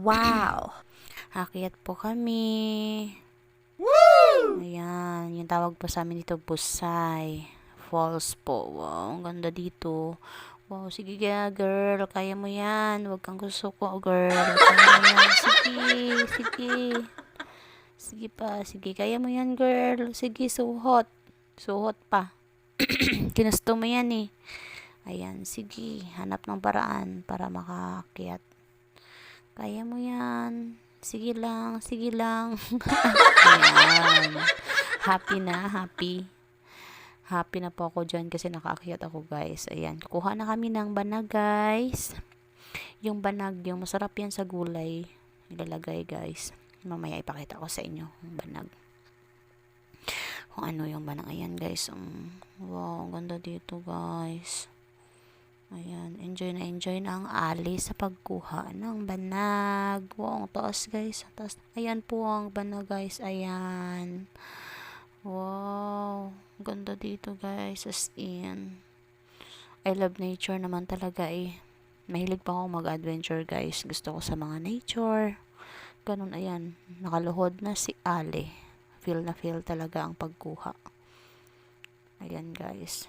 Wow! Akyat po kami. Woo! Ayan, yung tawag po sa amin dito, Busay. Falls po. Wow, ang ganda dito. Wow, sige ka, girl. Kaya mo yan. Huwag kang gusto ko, girl. Kaya mo yan. Sige, sige. Sige pa, sige. Kaya mo yan, girl. Sige, suhot. Suhot pa. Kinusto mo yan eh. Ayan, sige. Hanap ng paraan para makaakyat. Kaya mo yan. Sige lang, sige lang. Ayan. Happy na, happy. Happy na po ako dyan kasi nakaakyat ako guys. Ayan, kukuha na kami ng banag guys. Yung banag, yung masarap yan sa gulay. Ilalagay guys. Mamaya ipakita ko sa inyo yung banag. Kung ano yung banag. Ayan guys. Um, wow, ang ganda dito guys. Ayan, enjoy na enjoy na ang ali sa pagkuha ng banag. Wow, ang taas guys. Taas. Ayan po ang banag guys. Ayan. Wow. Ganda dito guys. As in. I love nature naman talaga eh. Mahilig pa ako mag-adventure guys. Gusto ko sa mga nature. Ganun ayan. Nakaluhod na si Ali. Feel na feel talaga ang pagkuha. Ayan guys.